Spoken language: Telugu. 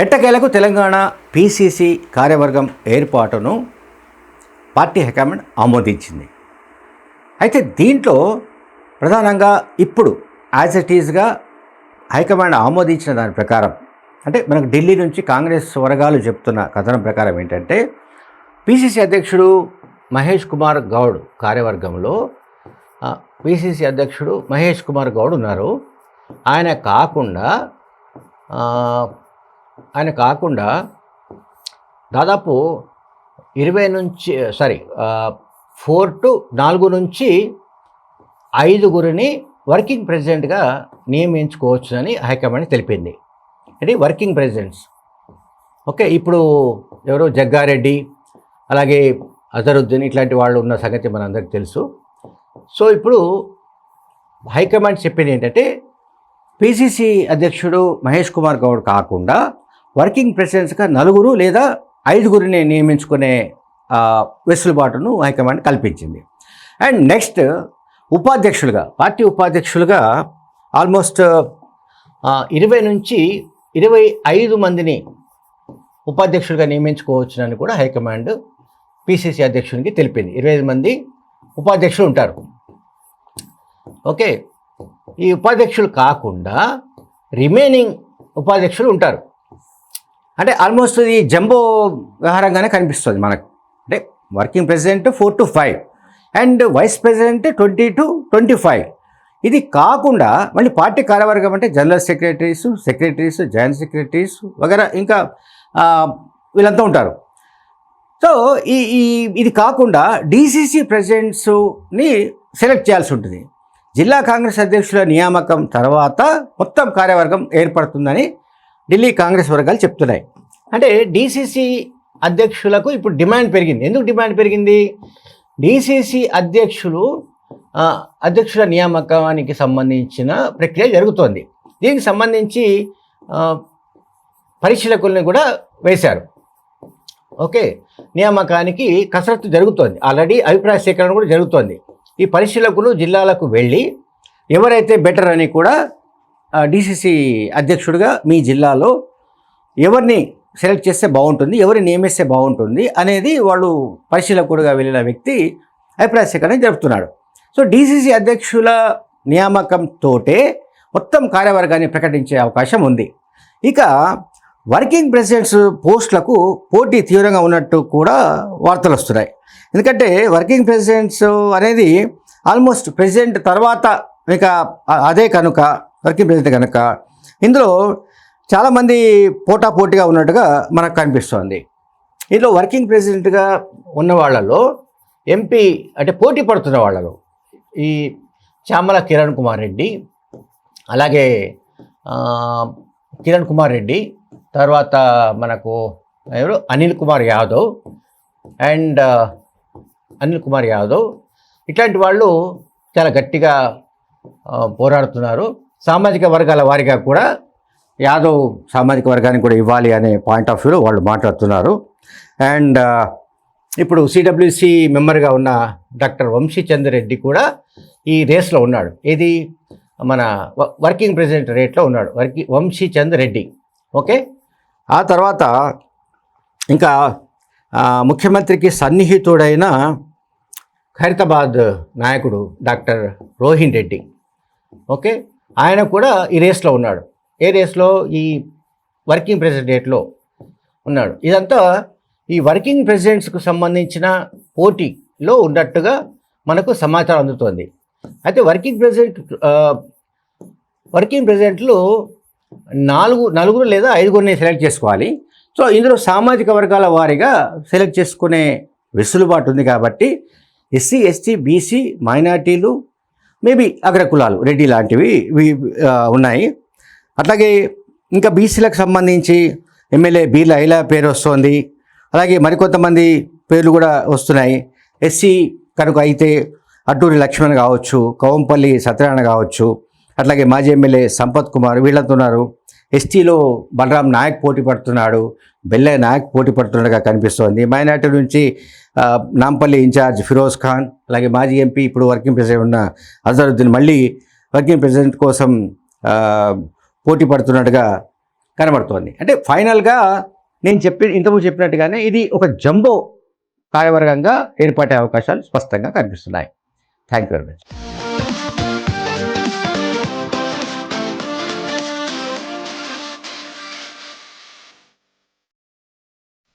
ఎట్టకేలకు తెలంగాణ పీసీసీ కార్యవర్గం ఏర్పాటును పార్టీ హైకమాండ్ ఆమోదించింది. అయితే దీంట్లో ప్రధానంగా ఇప్పుడు యాజ్ ఇట్ ఈజ్గా హైకమాండ్ ఆమోదించిన దాని ప్రకారం అంటే మనకు ఢిల్లీ నుంచి కాంగ్రెస్ వర్గాలు చెప్తున్న కథనం ప్రకారం ఏంటంటే పిసిసి అధ్యక్షుడు మహేష్ కుమార్ గౌడ్ కార్యవర్గంలో పిసిసి అధ్యక్షుడు మహేష్ కుమార్ గౌడ్ ఉన్నారు. ఆయన కాకుండా ఆయన కాకుండా దాదాపు ఇరవై నుంచి సారీ ఫోర్ టు నాలుగు నుంచి ఐదుగురిని వర్కింగ్ ప్రెసిడెంట్గా నియమించుకోవచ్చునని హైకమాండ్ తెలిపింది. అంటే వర్కింగ్ ప్రెసిడెంట్స్ ఓకే ఇప్పుడు ఎవరో జగ్గారెడ్డి అలాగే అజరుద్దీన్ ఇట్లాంటి వాళ్ళు ఉన్న సంగతి మనందరికీ తెలుసు. సో ఇప్పుడు హైకమాండ్ చెప్పింది ఏంటంటే పిసిసి అధ్యక్షుడు మహేష్ కుమార్ గౌడ్ కాకుండా వర్కింగ్ ప్రెసిడెంట్స్గా నలుగురు లేదా ఐదుగురిని నియమించుకునే వెసులుబాటును హైకమాండ్ కల్పించింది. అండ్ నెక్స్ట్ ఉపాధ్యక్షులుగా పార్టీ ఉపాధ్యక్షులుగా ఆల్మోస్ట్ ఇరవై నుంచి ఇరవై ఐదు మందిని ఉపాధ్యక్షులుగా నియమించుకోవచ్చునని కూడా హైకమాండ్ పిసిసి అధ్యక్షునికి తెలిపింది. ఇరవై ఐదు మంది ఉపాధ్యక్షులు ఉంటారు. ఓకే. ఈ ఉపాధ్యక్షులు కాకుండా రిమైనింగ్ ఉపాధ్యక్షులు ఉంటారు. అంటే ఆల్మోస్ట్ ఇది జంబో వ్యవహారంగానే కనిపిస్తుంది మనకు. అంటే working president four to five and vice president twenty to twenty five ఇది కాకుండా మళ్ళీ పార్టీ కార్యవర్గం అంటే general secretaries secretaries joint secretaries వగేరా ఇంకా వీళ్ళంతా ఉంటారు. సో ఈ ఈ ఇది కాకుండా డీసీసీ ప్రెసిడెంట్స్ని సెలెక్ట్ చేయాల్సి ఉంటుంది. జిల్లా కాంగ్రెస్ అధ్యక్షుల నియామకం తర్వాత మొత్తం కార్యవర్గం ఏర్పడుతుందని ఢిల్లీ కాంగ్రెస్ వర్గాలు చెప్తున్నాయి. అంటే డీసీసీ అధ్యక్షులకు ఇప్పుడు డిమాండ్ పెరిగింది. ఎందుకు డిమాండ్ పెరిగింది? డీసీసీ అధ్యక్షులు అధ్యక్షుల నియామకానికి సంబంధించిన ప్రక్రియ జరుగుతోంది. దీనికి సంబంధించి పరిశీలకుల్ని కూడా వేశారు. ఓకే. నియామకానికి కసరత్తు జరుగుతోంది. ఆల్రెడీ అభిప్రాయ సేకరణ కూడా జరుగుతోంది. ఈ పరిశీలకులు జిల్లాలకు వెళ్ళి ఎవరైతే బెటర్ అని కూడా డిసిసి అధ్యక్షుడిగా మీ జిల్లాలో ఎవరిని సెలెక్ట్ చేస్తే బాగుంటుంది ఎవరిని నియమిస్తే బాగుంటుంది అనేది వాళ్ళు పరిశీలకుడుగా వెళ్ళిన వ్యక్తి అభిప్రాయ సేకరణ జరుపుతున్నాడు. సో డీసీసీ అధ్యక్షుల నియామకంతోటే మొత్తం కార్యవర్గాన్ని ప్రకటించే అవకాశం ఉంది. ఇక వర్కింగ్ ప్రెసిడెంట్స్ పోస్టులకు పోటీ తీవ్రంగా ఉన్నట్టు కూడా వార్తలు వస్తున్నాయి. ఎందుకంటే వర్కింగ్ ప్రెసిడెంట్స్ అనేది ఆల్మోస్ట్ ప్రెసిడెంట్ తర్వాత ఇక అదే కనుక వర్కింగ్ ప్రెసిడెంట్ కనుక ఇందులో చాలామంది పోటాపోటీగా ఉన్నట్టుగా మనకు కనిపిస్తోంది. ఇందులో వర్కింగ్ ప్రెసిడెంట్గా ఉన్న వాళ్ళలో ఎంపీ అంటే పోటీ పడుతున్న వాళ్ళలో ఈ చామల కిరణ్ కుమార్ రెడ్డి అలాగే కిరణ్ కుమార్ రెడ్డి తర్వాత మనకు ఎవరు? అనిల్ కుమార్ యాదవ్ అండ్ అనిల్ కుమార్ యాదవ్. ఇట్లాంటి వాళ్ళు చాలా గట్టిగా పోరాడుతున్నారు. సామాజిక వర్గాల వారిగా కూడా యాదవ్ సామాజిక వర్గానికి కూడా ఇవ్వాలి అనే పాయింట్ ఆఫ్ వ్యూలో వాళ్ళు మాట్లాడుతున్నారు. అండ్ uh, ఇప్పుడు సిడబ్ల్యూసి మెంబర్గా ఉన్న డాక్టర్ వంశీచంద్ర రెడ్డి కూడా ఈ రేస్లో ఉన్నాడు. ఇది మన వర్కింగ్ ప్రెసిడెంట్ రేట్లో ఉన్నాడు. వర్కి వంశీచంద్ రెడ్డి ఓకే? ఆ తర్వాత ఇంకా ముఖ్యమంత్రికి సన్నిహితుడైన ఖైరతాబాద్ నాయకుడు డాక్టర్ రోహిన్ రెడ్డి. ఓకే? ఆయన కూడా ఈ రేస్లో ఉన్నాడు. ఏ రేస్లో? ఈ వర్కింగ్ ప్రెసిడెంట్లో ఉన్నాడు. ఇదంతా ఈ వర్కింగ్ ప్రెసిడెంట్స్కు సంబంధించిన పోటీలో ఉన్నట్టుగా మనకు సమాచారం అందుతోంది. అయితే వర్కింగ్ ప్రెసిడెంట్ వర్కింగ్ ప్రెసిడెంట్లు నాలుగు నలుగురు లేదా ఐదుగురిని సెలెక్ట్ చేసుకోవాలి. సో ఇందులో సామాజిక వర్గాల వారీగా సెలెక్ట్ చేసుకునే వెసులుబాటు ఉంది కాబట్టి ఎస్సీ ఎస్టీ బీసీ మైనార్టీలు మేబీ అగ్రకులాలు రెడ్డి లాంటివి ఉన్నాయి. అట్లాగే ఇంకా బీసీలకు సంబంధించి ఎమ్మెల్యే బీర్ల ఐలా పేరు వస్తోంది. అలాగే మరికొంతమంది పేర్లు కూడా వస్తున్నాయి. ఎస్సీ కనుక అయితే అట్టూరి లక్ష్మణ్ కావచ్చు కవంపల్లి సత్యనారాయణ కావచ్చు అట్లాగే మాజీ ఎమ్మెల్యే సంపత్ కుమార్ వీళ్ళంతా ఉన్నారు. ఎస్టీలో బలరాం నాయక్ పోటీ పడుతున్నాడు బెల్లె నాయక్ పోటీ పడుతున్నట్టుగా కనిపిస్తోంది. మైనార్టీ నుంచి నాంపల్లి ఇన్ఛార్జ్ ఫిరోజ్ ఖాన్ అలాగే మాజీ ఎంపీ ఇప్పుడు వర్కింగ్ ప్రెసిడెంట్ ఉన్న అజరుద్దీన్ మళ్ళీ వర్కింగ్ ప్రెసిడెంట్ కోసం పోటీ పడుతున్నట్టుగా కనబడుతోంది. అంటే ఫైనల్గా నేను చెప్పి ఇంతకుముందు చెప్పినట్టుగానే ఇది ఒక జంబో కార్యవర్గంగా ఏర్పడే అవకాశాలు స్పష్టంగా కనిపిస్తున్నాయి. Thank you very much.